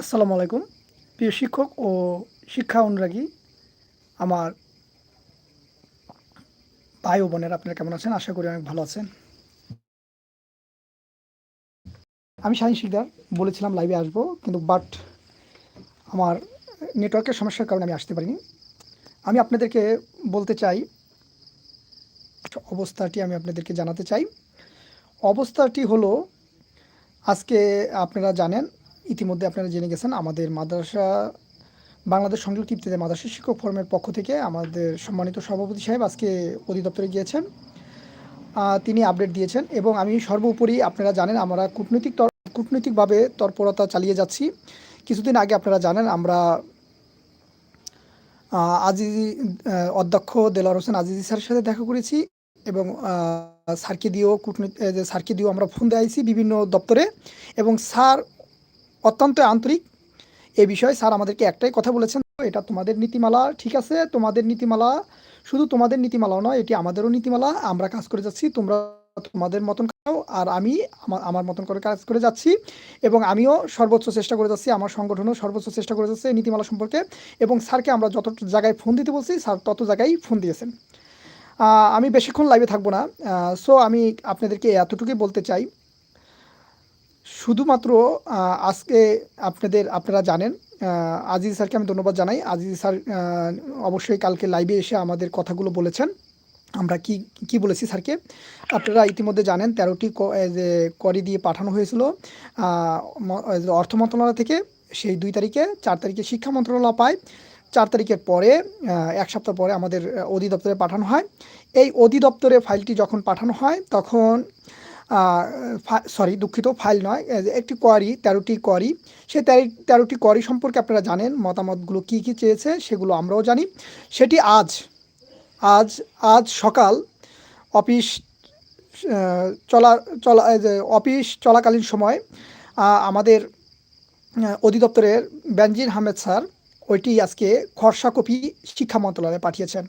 আসসালামু আলাইকুম। প্রিয় শিক্ষক ও শিক্ষা অনুরাগী, আমার ভাই ও বোনের আপনারা কেমন আছেন? আশা করি অনেক ভালো আছেন। আমি শাহিন শিকদার, বলেছিলাম লাইভে আসব, কিন্তু বাট আমার নেটওয়ার্কের সমস্যার কারণে আমি আসতে পারিনি। আমি আপনাদেরকে বলতে চাই, অবস্থাটি আমি আপনাদেরকে জানাতে চাই। অবস্থাটি হলো, আজকে আপনারা জানেন ইতিমধ্যে আপনারা জেনে গেছেন, আমাদের মাদ্রাসা, বাংলাদেশ সংযোগ টিপতে মাদ্রাসা শিক্ষক ফোরামের পক্ষ থেকে আমাদের সম্মানিত সভাপতি সাহেব আজকে অধিদপ্তরে গিয়েছেন। তিনি আপডেট দিয়েছেন এবং আমি সর্বোপরি, আপনারা জানেন আমরা কূটনৈতিক কূটনৈতিকভাবে তৎপরতা চালিয়ে যাচ্ছি। কিছুদিন আগে আপনারা জানেন আমরা আজিজি অধ্যক্ষ দেলার হোসেন আজিজি স্যারের সাথে দেখা করেছি এবং স্যারকে দিয়েও কূটনীতি স্যারকে দিয়েও আমরা ফোন দিয়েছি বিভিন্ন দপ্তরে এবং স্যার অত্যন্ত আন্তরিক। এ বিষয়ে স্যার আমাদেরকে একটাই কথা বলেছেন, এটা তোমাদের নীতিমালা, ঠিক আছে? তোমাদের নীতিমালা শুধু তোমাদের নীতিমালাও নয়, এটি আমাদেরও নীতিমালা। আমরা কাজ করে যাচ্ছি, তোমরা তোমাদের মতন করো, আর আমি আমার আমার মতন করে কাজ করে যাচ্ছি। এবং আমিও সর্বোচ্চ চেষ্টা করে যাচ্ছি, আমার সংগঠনও সর্বোচ্চ চেষ্টা করে যাচ্ছে নীতিমালা সম্পর্কে। এবং স্যারকে আমরা যত জায়গায় ফোন দিতে বলছি, স্যার তত জায়গায় ফোন দিয়েছেন। আমি বেশিক্ষণ লাইভে থাকব না। সো আমি আপনাদেরকে এতটুকুই বলতে চাই শুধুমাত্র আজকে আপনাদের, আপনারা জানেন আজিজ স্যারকে আমি ধন্যবাদ জানাই। আজিজ স্যার অবশ্যই কালকে লাইভে এসে আমাদের কথাগুলো বলেছেন। আমরা কি কি বলেছি স্যারকে? আপনারা ইতিমধ্যে জানেন, তেরোটি করি দিয়ে পাঠানো হয়েছিল অর্থ মন্ত্রণালয় থেকে, সেই দুই তারিখে, চার তারিখে শিক্ষা মন্ত্রণালয় পায়। চার তারিখের পরে এক সপ্তাহ পরে আমাদের অধিদপ্তরে পাঠানো হয়। এই অধিদপ্তরে ফাইলটি যখন পাঠানো হয়, তখন সরি দুঃখিত ফাইল নয় একটি কোয়ারি তেরোটি কোয়ারি সেই তেরো, তেরোটি কোয়ারি সম্পর্কে আপনারা জানেন, মতামতগুলো কী কী চেয়েছে সেগুলো আমরাও জানি। সেটি আজ আজ আজ সকাল অফিস চলা চলা অফিস চলাকালীন সময় আমাদের অধিদপ্তরের বেনজির আহমেদ স্যার ওইটি আজকে খরসা কপি শিক্ষা মন্ত্রণালয়ে পাঠিয়েছেন।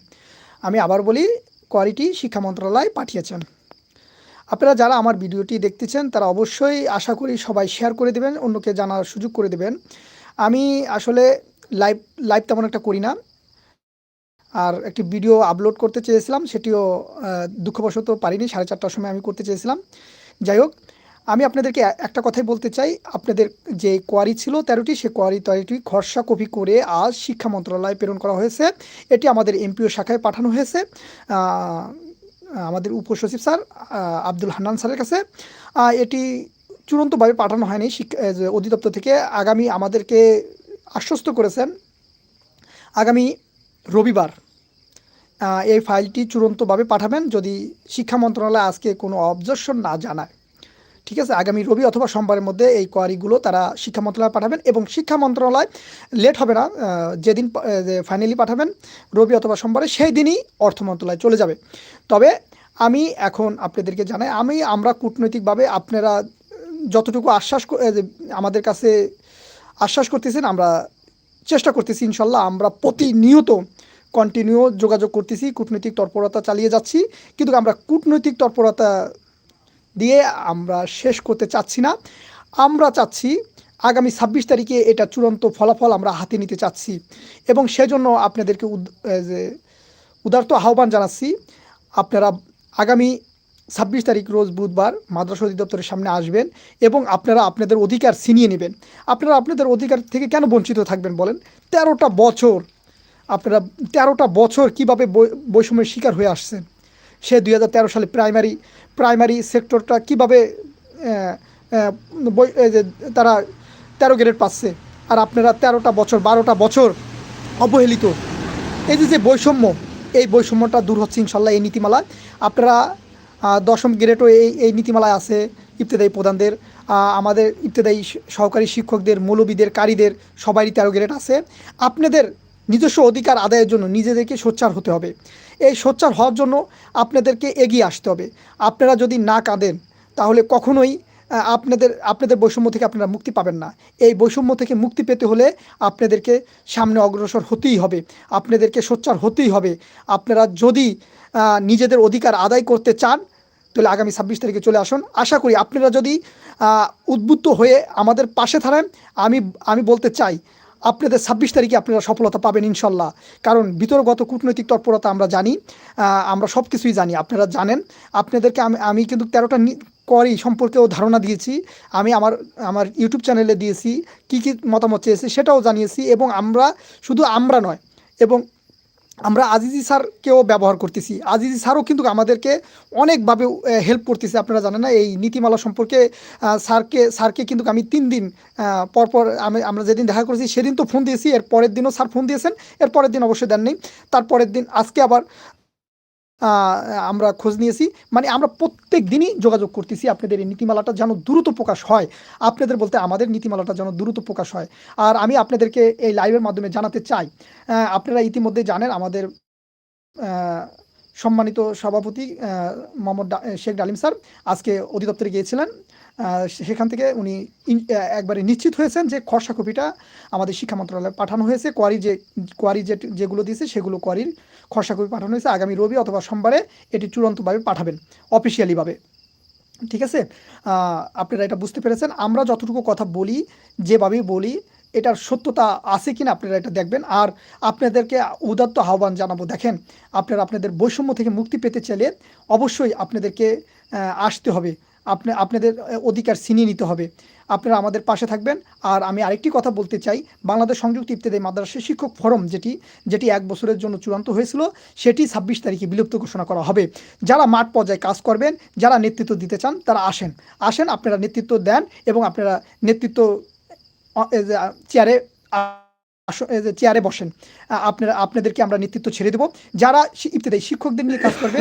আমি আবার বলি কোয়ারিটি শিক্ষা মন্ত্রণালয় পাঠিয়েছেন। আপনারা যারা আমার ভিডিওটি দেখতেছেন, তারা অবশ্যই আশা করি সবাই শেয়ার করে দেবেন, অন্যকে জানার সুযোগ করে দেবেন। আমি আসলে লাইভ লাইভ তেমন একটা করি না। আর একটি ভিডিও আপলোড করতে চেয়েছিলাম, সেটিও দুঃখবশত পারিনি, সাড়ে চারটার সময় আমি করতে চেয়েছিলাম। যাই হোক, আমি আপনাদেরকে একটা কথাই বলতে চাই, আপনাদের যে কোয়ারি ছিল তেরোটি, সে কোয়ারি তেরোটি খরসা কপি করে আজ শিক্ষা মন্ত্রণালয়ে প্রেরণ করা হয়েছে। এটি আমাদের এমপিও শাখায় পাঠানো হয়েছে। আমাদের উপসচিব স্যার আব্দুল হান্নান স্যারের কাছে। এটি চূড়ান্তভাবে পাঠানো হয়নি। শিক্ষা অধিদপ্তর থেকে আগামী আমাদেরকে আশ্বস্ত করেছেন, আগামী রবিবার এই ফাইলটি চূড়ান্তভাবে পাঠাবেন। যদি শিক্ষা মন্ত্রণালয় আজকে কোনো অবজেকশন না জানায় ঠিক আছে, আগামী রবি অথবা সোমবারের মধ্যে এই কোয়ারিগুলো তারা শিক্ষা মন্ত্রণালয় পাঠাবেন এবং শিক্ষা মন্ত্রণালয় লেট হবে না যেদিন ফাইনালি পাঠাবেন রবি অথবা সোমবারে সেই দিনই অর্থ মন্ত্রণালয় চলে যাবে। তবে আমি এখন আপনাদেরকে জানাই, আমি, আমরা কূটনৈতিকভাবে আপনারা যতটুকু আশ্বাস আমাদের কাছে আশ্বাস করতেছেন, আমরা চেষ্টা করতেছি ইনশাল্লাহ, আমরা প্রতিনিয়ত কন্টিনিউ যোগাযোগ করতেছি, কূটনৈতিক তৎপরতা চালিয়ে যাচ্ছি। কিন্তু আমরা কূটনৈতিক তৎপরতা দিয়ে আমরা শেষ করতে চাচ্ছি না। আমরা চাচ্ছি আগামী ছাব্বিশ তারিখে এটা চূড়ান্ত ফলাফল আমরা হাতে নিতে চাচ্ছি এবং সেজন্য আপনাদেরকে উদার্ত আহ্বান জানাচ্ছি, আপনারা আগামী ছাব্বিশ তারিখ রোজ বুধবার মাদ্রাসা অধিদপ্তরের সামনে আসবেন এবং আপনারা আপনাদের অধিকার ছিনিয়ে নেবেন। আপনারা আপনাদের অধিকার থেকে কেন বঞ্চিত থাকবেন বলেন? তেরোটা বছর, আপনারা তেরোটা বছর কীভাবে বৈষম্যের শিকার হয়ে আসছেন? সে দু হাজার তেরো সালে প্রাইমারি প্রাইমারি সেক্টরটা কীভাবে তারা তেরো গ্রেড পাচ্ছে। আর আপনারা তেরোটা বছর, বারোটা বছর অবহেলিত। এই যে যে বৈষম্য, এই বৈষম্যটা দূর হচ্ছে ইনশাল্লাহ এই নীতিমালায় আপনারা দশম গ্রেডও এই এই নীতিমালায় আছে ইবতেদায়ী প্রধানদের। আমাদের ইবতেদায়ী স- সহকারী শিক্ষকদের, মৌলবীদের, কারীদের সবারই তেরো গ্রেড আছে। আপনাদের নিজস্ব অধিকার আদায়ের জন্য নিজেদেরকে সোচ্চার হতে হবে। এই সোচ্চার হওয়ার জন্য আপনাদেরকে এগিয়ে আসতে হবে। আপনারা যদি না কাঁদেন, তাহলে কখনোই আপনাদের আপনাদের বৈষম্য থেকে আপনারা মুক্তি পাবেন না। এই বৈষম্য থেকে মুক্তি পেতে হলে আপনাদেরকে সামনে অগ্রসর হতেই হবে। আপনাদেরকে সোচ্চার হতেই হবে। আপনারা যদি নিজেদের অধিকার আদায় করতে চান, তাহলে আগামী ছাব্বিশ তারিখে চলে আসুন। আশা করি আপনারা যদি উদ্বুদ্ধ হয়ে আমাদের পাশে থাকেন, আমি আমি বলতে চাই আপনাদের ছাব্বিশ তারিখে আপনারা সফলতা পাবেন ইনশাল্লাহ। কারণ বিতর্গত কূটনৈতিক তৎপরতা আমরা জানি আমরা সব কিছুই জানি, আপনারা জানেন। আপনাদেরকে আমি আমি কিন্তু তেরোটা করি সম্পর্কেও ধারণা দিয়েছি, আমি আমার আমার ইউটিউব চ্যানেলে দিয়েছি, কি কী মতামত চেয়েছি সেটাও জানিয়েছি, এবং আমরা শুধু আমরা নয়, এবং আমরা আজিজি স্যারকেও ব্যবহার করতেছি। আজিজি স্যারও কিন্তু আমাদেরকে অনেকভাবে হেল্প করতেছে আপনারা জানেন না? এই নীতিমালা সম্পর্কে স্যারকে স্যারকে কিন্তু আমি তিন দিন আহ, পর পর আমি আমরা যেদিন দেখা করেছি সেদিন তো ফোন দিয়েছি এর পরের দিনও স্যার ফোন দিয়েছেন এর পরের দিন অবশ্যই দেননি। তার পরের দিন আজকে আবার আমরা খোঁজ নিয়েছি। মানে আমরা প্রত্যেক দিনই যোগাযোগ করতেছি আপনাদের এই নীতিমালাটা যেন দ্রুত প্রকাশ হয়। আপনাদের বলতে আমাদের নীতিমালাটা যেন দ্রুত প্রকাশ হয়। আর আমি আপনাদেরকে এই লাইভের মাধ্যমে জানাতে চাই আপনারা ইতিমধ্যে জানেন আমাদের সম্মানিত সভাপতি মোহাম্মদ শেখ ডালিম স্যার আজকে অধিদপ্তরে গিয়েছিলেন। সেখান থেকে উনি একবারে নিশ্চিত হয়েছেন যে খসড়া কপিটা আমাদের শিক্ষা মন্ত্রণালয়ে পাঠানো হয়েছে। কোয়ারি যে কোয়ারি যে যেগুলো দিয়েছে সেগুলো কোয়ারির খসড়া কপি পাঠানো হয়েছে। আগামী রবি অথবা সোমবারে এটি চূড়ান্তভাবে পাঠাবেন, অফিসিয়ালিভাবে। ঠিক আছে? আপনারা এটা বুঝতে পেরেছেন। আমরা যতটুকু কথা বলি, যেভাবে বলি, এটার সত্যতা আছে কিনা আপনারা এটা দেখবেন। আর আপনাদেরকে উদাত্ত আহ্বান জানাব। দেখেন, আপনারা আপনাদের বৈষম্য থেকে মুক্তি পেতে চাইলে অবশ্যই আপনাদেরকে আসতে হবে। আপনি আপনাদের অধিকার ছিনিয়ে নিতে হবে। আপনারা আমাদের পাশে থাকবেন। আর আমি আরেকটি কথা বলতে চাই। বাংলাদেশ সংযুক্ত ইত্যাদি মাদ্রাসা শিক্ষক ফোরাম যেটি যেটি এক বছরের জন্য চূড়ান্ত হয়েছিল সেটি ছাব্বিশ তারিখে বিলুপ্ত ঘোষণা করা হবে। যারা মাঠ পর্যায়ে কাজ করবেন যারা নেতৃত্ব দিতে চান তারা আসেন। আসেন আপনারা নেতৃত্ব দেন এবং আপনারা নেতৃত্ব চেয়ারে চেয়ারে বসেন। আপনারা আপনাদেরকে আমরা নেতৃত্ব ছেড়ে দেব। যারা ইবতেদায়ী শিক্ষকদের নিয়ে কাজ করবে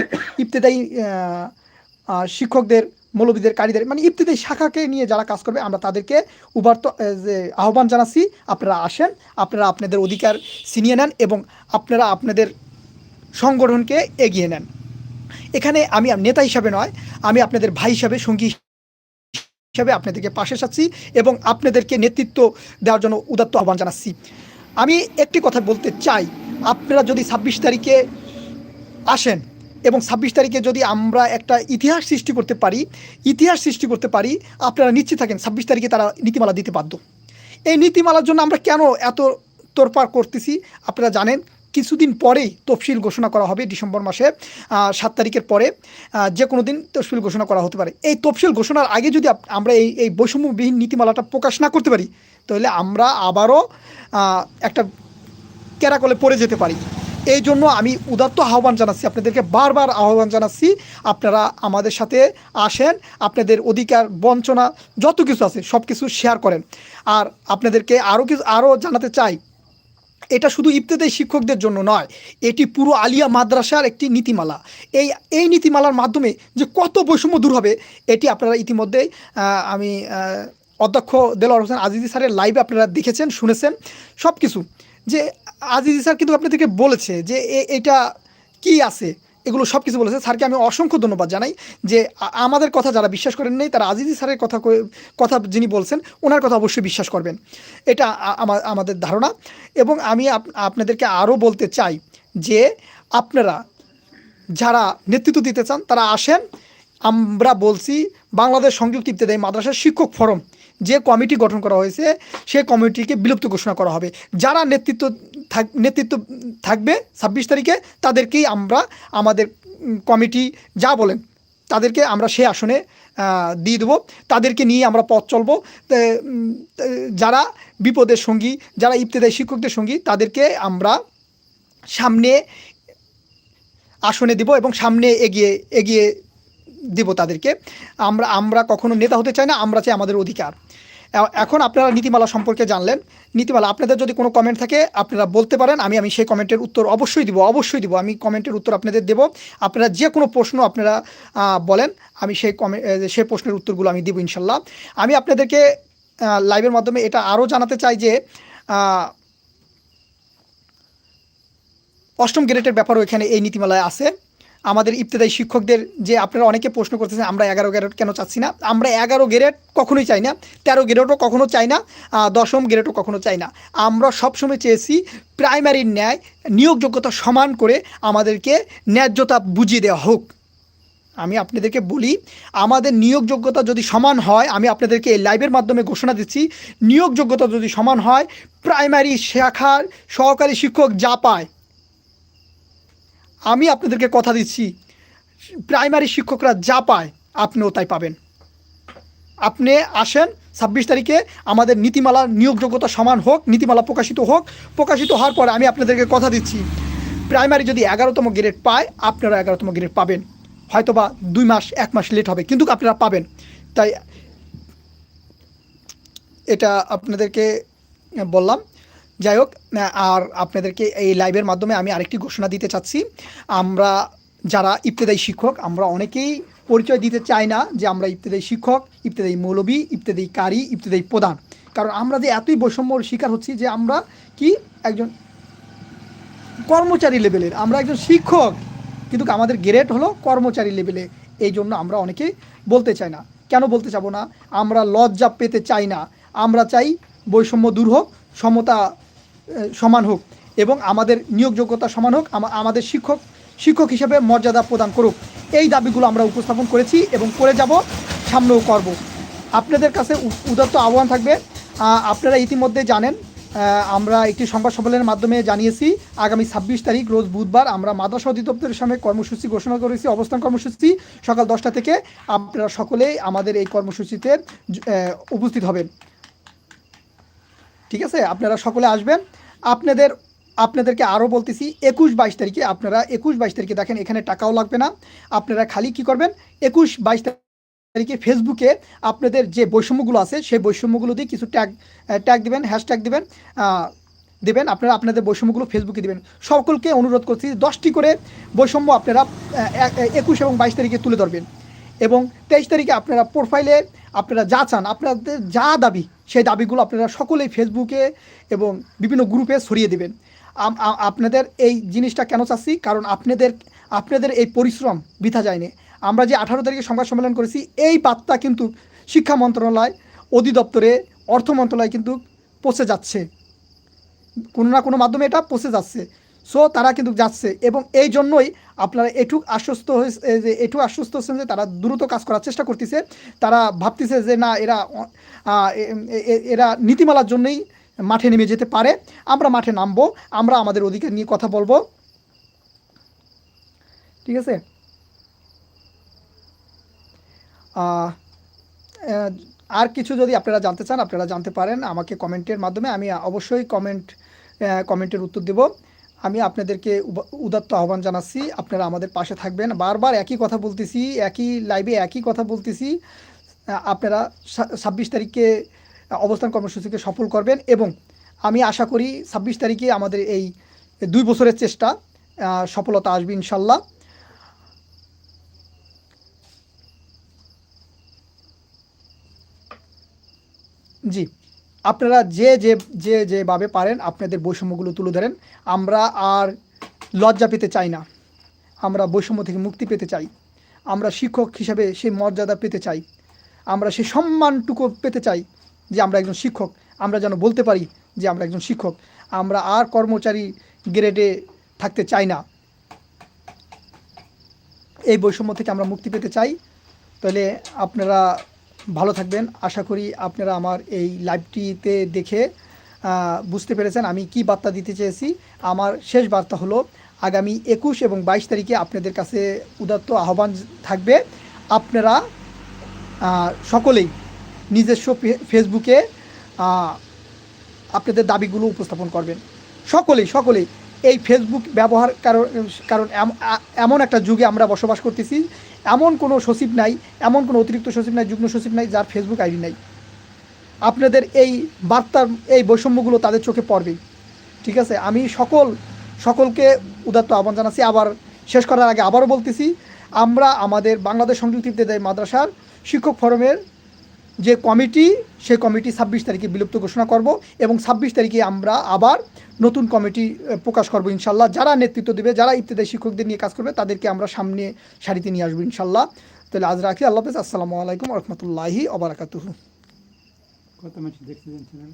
আহ, শিক্ষকদের মৌলবীদের কারিদের মানে ইবতেদায়ী শাখাকে নিয়ে যারা কাজ করবে, আমরা তাদেরকে উবার্ত আহ্বান জানাচ্ছি, আপনারা আসেন, আপনারা আপনাদের অধিকার ছিনিয়ে নেন এবং আপনারা আপনাদের সংগঠনকে এগিয়ে নেন। এখানে আমি নেতা হিসাবে নয়, আমি আপনাদের ভাই হিসাবে, সঙ্গী হিসাবে আপনাদেরকে পাশে চাচ্ছি এবং আপনাদেরকে নেতৃত্ব দেওয়ার জন্য উদাত্ত আহ্বান জানাচ্ছি। আমি একটি কথা বলতে চাই, আপনারা যদি ছাব্বিশ তারিখে আসেন এবং ছাব্বিশ তারিখে যদি আমরা একটা ইতিহাস সৃষ্টি করতে পারি, ইতিহাস সৃষ্টি করতে পারি, আপনারা নিশ্চিত থাকেন ছাব্বিশ তারিখে তারা নীতিমালা দিতে বাধ্য। এই নীতিমালার জন্য আমরা কেন এত তোরপার করতেছি? আপনারা জানেন, কিছুদিন পরেই তফসিল ঘোষণা করা হবে ডিসেম্বর মাসে সাত তারিখের পরে যে কোনো দিন তফসিল ঘোষণা করা হতে পারে। এই তফসিল ঘোষণার আগে যদি আমরা এই এই বৈষম্যবিহীন নীতিমালাটা প্রকাশ না করতে পারি, তাহলে আমরা আবারও একটা ক্যারাকলে পড়ে যেতে পারি। এই জন্য আমি উদাত্ত আহ্বান জানাচ্ছি, আপনাদেরকে বারবার আহ্বান জানাচ্ছি, আপনারা আমাদের সাথে আসেন, আপনাদের অধিকার, বঞ্চনা, যত কিছু আছে, সব কিছু শেয়ার করেন। আর আপনাদেরকে আরও কিছু আরও জানাতে চাই, এটা শুধু ইবতেদায়ী শিক্ষকদের জন্য নয়, এটি পুরো আলিয়া মাদ্রাসার একটি নীতিমালা। এই এই নীতিমালার মাধ্যমে যে কত বৈষম্য দূর হবে, এটি আপনারা ইতিমধ্যেই আমি অধ্যক্ষ দেলোয়ার হোসেন আজিজি স্যারের লাইভে আপনারা দেখেছেন, শুনেছেন সব কিছু যে আজিজি স্যার কিন্তু আপনাদেরকে বলেছে যে এটা কি আছে? এগুলো সব কিছু বলেছে। স্যারকে আমি অসংখ্য ধন্যবাদ জানাই যে আমাদের কথা যারা বিশ্বাস করেন নাই, তারা আজিজি স্যারের কথা কথা যিনি বলছেন, ওনার কথা অবশ্যই বিশ্বাস করবেন। এটা আমাদের ধারণা। এবং আমি আপ- আপনাদেরকে আরও বলতে চাই যে আপনারা যারা নেতৃত্ব দিতে চান, তারা আসেন। আমরা বলছি, বাংলাদেশ সংযুক্ত ইত্যাদি মাদ্রাসার শিক্ষক ফোরাম যে কমিটি গঠন করা হয়েছে সেই কমিটিকে বিলুপ্ত ঘোষণা করা হবে। যারা নেতৃত্ব থাক, নেতৃত্ব থাকবে ছাব্বিশ তারিখে, তাদেরকেই আমরা আমাদের কমিটি যা বলেন, তাদেরকে আমরা সে আসনে দিয়ে দেবো। তাদেরকে নিয়ে আমরা পথ চলবো। যারা বিপদের সঙ্গী, যারা ইবতেদায়ী শিক্ষকদের সঙ্গী, তাদেরকে আমরা সামনে আসনে দিব এবং সামনে এগিয়ে এগিয়ে দিব তাদেরকে। আমরা আমরা কখনো নেতা হতে চাই না, আমরা চাই আমাদের অধিকার। এখন আপনারা নীতিমালা সম্পর্কে জানলেন। নীতিমালা, আপনাদের যদি কোনো কমেন্ট থাকে, আপনারা বলতে পারেন, আমি আমি সেই কমেন্টের উত্তর অবশ্যই দিব অবশ্যই দিব। আমি কমেন্টের উত্তর আপনাদের দেব। আপনারা যে কোনো প্রশ্ন আপনারা বলেন, আমি সেই কমে সেই প্রশ্নের উত্তরগুলো আমি দেবো ইনশাল্লাহ। আমি আপনাদেরকে লাইভের মাধ্যমে এটা আরও জানাতে চাই যে অষ্টম গ্রেডের ব্যাপারও এখানে এই নীতিমালায় আছে। আমাদের ইবতেদায়ী শিক্ষকদের যে আপনারা অনেকে প্রশ্ন করতেছেন, আমরা এগারো গ্রেড কেন চাচ্ছি না? আমরা এগারো গ্রেড কখনোই চাই না, তেরো গ্রেডও কখনো চাই না দশম গ্রেডও কখনো চাই না। আমরা সবসময় চেয়েছি প্রাইমারির ন্যায়, নিয়োগযোগ্যতা সমান করে আমাদেরকে ন্যায্যতা বুঝিয়ে দেওয়া হোক। আমি আপনাদেরকে বলি, আমাদের নিয়োগযোগ্যতা যদি সমান হয়, আমি আপনাদেরকে এই লাইভের মাধ্যমে ঘোষণা দিচ্ছি, নিয়োগযোগ্যতা যদি সমান হয় প্রাইমারি শাখার সহকারী শিক্ষক যা পায় আমি আপনাদেরকে কথা দিচ্ছি। প্রাইমারি শিক্ষকরা যা পায়, আপনিও তাই পাবেন। আপনি আসেন, ছাব্বিশ তারিখে আমাদের নীতিমালা নিয়োগযোগ্যতা সমান হোক, নীতিমালা প্রকাশিত হোক। প্রকাশিত হওয়ার পরে আমি আপনাদেরকে কথা দিচ্ছি। প্রাইমারি যদি এগারোতম গ্রেড পায়, আপনারা এগারোতম গ্রেড পাবেন। হয়তো বা দুই মাস, এক মাস লেট হবে, কিন্তু আপনারা পাবেন। তাই এটা আপনাদেরকে বললাম যাই হোক আর আপনাদেরকে এই লাইভের মাধ্যমে আমি আরেকটি ঘোষণা দিতে চাচ্ছি। আমরা যারা ইবতেদায়ী শিক্ষক, আমরা অনেকেই পরিচয় দিতে চাই না যে আমরা ইবতেদায়ী শিক্ষক, ইবতেদায়ী মৌলবী, ইবতেদায়ী কারি, ইবতেদায়ী প্রধান। কারণ আমরা যে এতই বৈষম্যর শিকার হচ্ছি যে আমরা কি একজন কর্মচারী লেভেলের, আমরা একজন শিক্ষক। কিন্তু আমাদের গ্রেড হলো কর্মচারী লেভেলে। এই জন্য আমরা অনেকে বলতে চাই না। কেন বলতে চাবো না? আমরা লজ্জা পেতে চাই না। আমরা চাই বৈষম্য দূর হোক, সমতা সমান হোক এবং আমাদের নিয়োগযোগ্যতা সমান হোক, আমা- আমাদের শিক্ষক শিক্ষক হিসেবে মর্যাদা প্রদান করুক। এই দাবিগুলো আমরা উপস্থাপন করেছি এবং করে যাব, সামনেও করব। আপনাদের কাছে উদাত্ত আহ্বান থাকবে। আপনারা ইতিমধ্যে জানেন আমরা একটি সংবাদ সম্মেলনের মাধ্যমে জানিয়েছি, আগামী ছাব্বিশ তারিখ, রোজ বুধবার আমরা মাদ্রাসা অধিদপ্তরের সামনে কর্মসূচি ঘোষণা করেছি, অবস্থান কর্মসূচি। সকাল দশটা থেকে আপনারা সকলেই আমাদের এই কর্মসূচিতে উপস্থিত হবেন। ঠিক আছে? আপনারা সকলে আসবেন। আপনাদের, আপনাদেরকে আরও বলতেছি, একুশ বাইশ তারিখে আপনারা, একুশ বাইশ তারিখে দেখেন এখানে টাকাও লাগবে না। আপনারা খালি কি করবেন? একুশ বাইশ তারিখে ফেসবুকে আপনাদের যে বৈষম্যগুলো আছে, সেই বৈষম্যগুলো দিয়ে কিছু ট্যাগ ট্যাগ দিবেন হ্যাশট্যাগ দিবেন দেবেন। আপনারা আপনাদের বৈষম্যগুলো ফেসবুকে দেবেন। সকলকে অনুরোধ করছি দশটি করে বৈষম্য আপনারা একুশ এবং বাইশ তারিখে তুলে ধরবেন। এবং তেইশ তারিখে আপনারা প্রোফাইলে আপনারা যা চান, আপনাদের যা দাবি, সেই দাবিগুলো আপনারা সকলেই ফেসবুকে এবং বিভিন্ন গ্রুপে ছড়িয়ে দেবেন। আপনাদের এই জিনিসটা কেন চাচ্ছি? কারণ আপনাদের আপনাদের এই পরিশ্রম বৃথা যায়নি। আমরা যে আঠারো তারিখে সংবাদ সম্মেলন করেছি, এই বার্তা কিন্তু শিক্ষা মন্ত্রণালয় অধিদপ্তরে, অর্থ মন্ত্রণালয় কিন্তু পৌঁছে যাচ্ছে। কোনো না কোনো মাধ্যমে এটা পৌঁছে যাচ্ছে। সো তারা কিন্তু যাচ্ছে এবং এই জন্যই আপনারা এটুক আশ্বস্ত হয়েছে যে এটুক আশ্বস্ত হচ্ছেন যে তারা দ্রুত কাজ করার চেষ্টা করতেছে। তারা ভাবতেছে যে না, এরা এরা নীতিমালার জন্যই মাঠে নেমে যেতে পারে। আমরা মাঠে নামবো, আমরা আমাদের অধিকার নিয়ে কথা বলব। ঠিক আছে? আর কিছু যদি আপনারা জানতে চান, আপনারা জানতে পারেন আমাকে কমেন্টের মাধ্যমে। আমি অবশ্যই কমেন্ট কমেন্টের উত্তর দেব। আমি আপনাদেরকে উদাত্ত আহ্বান জানাচ্ছি। আপনারা আমাদের পাশে থাকবেন। বারবার একই কথা বলতেছি, একই লাইভে একই কথা বলতেছি। আপনারা ছাব্বিশ তারিখে অবস্থান কর্মসূচিকে সফল করবেন এবং আমি আশা করি ছাব্বিশ তারিখে আমাদের এই দুই বছরের চেষ্টা সফলতা আসবে ইনশাল্লাহ। জি। আপনারা যে যে যে, যেভাবে পারেন আপনাদের বৈষম্যগুলো তুলে ধরেন। আমরা আর লজ্জা পেতে চাই না। আমরা বৈষম্য থেকে মুক্তি পেতে চাই। আমরা শিক্ষক হিসাবে সেই মর্যাদা পেতে চাই। আমরা সেই সম্মানটুকু পেতে চাই যে আমরা একজন শিক্ষক। আমরা যেন বলতে পারি যে আমরা একজন শিক্ষক। আমরা আর কর্মচারী গ্রেডে থাকতে চাই না। এই বৈষম্য থেকে আমরা মুক্তি পেতে চাই। তাহলে আপনারা ভালো থাকবেন। আশা করি আপনারা আমার এই লাইভটিতে দেখে বুঝতে পেরেছেন আমি কি বার্তা দিতে চেয়েছি। আমার শেষ বার্তা হলো, আগামী একুশ এবং বাইশ তারিখে আপনাদের কাছে উদাত্ত আহ্বান থাকবে। আপনারা সকলেই নিজস্ব ফেসবুকে আপনাদের দাবিগুলো উপস্থাপন করবেন। সকলেই সকলেই এই ফেসবুক ব্যবহার কারণ কারণ এমন একটা যুগে আমরা বসবাস করতেছি। এমন কোনো সচিব নাই, এমন কোনো অতিরিক্ত সচিব নাই, যুগ্ম সচিব নাই, যার ফেসবুক আইডি নাই। আপনাদের এই বার্তার, এই বৈষম্যগুলো তাদের চোখে পড়বেই। ঠিক আছে? আমি সকল, সকলকে উদাত্ত আহ্বান জানাচ্ছি। আবার শেষ করার আগে আবারও বলতেছি, আমরা আমাদের বাংলাদেশ সংযুক্ত ইবতেদায়ী মাদ্রাসার শিক্ষক ফোরামের যে কমিটি, সেই কমিটি ছাব্বিশ তারিখে বিলুপ্ত ঘোষণা করব এবং ছাব্বিশ তারিখে আমরা আবার নতুন কমিটি প্রকাশ করব ইনশাল্লাহ। যারা নেতৃত্ব দেবে, যারা ইত্যাদি শিক্ষকদের নিয়ে কাজ করবে, তাদেরকে আমরা সামনে সারিতে নিয়ে আসব ইনশাল্লাহ। তাহলে আজ রাখি। আল্লাহ হাফেজ। আসসালামু আলাইকুম রহমতুল্লাহি অবরাকাতুহু কত ম্যাচ দেখছিলেন ছিলেন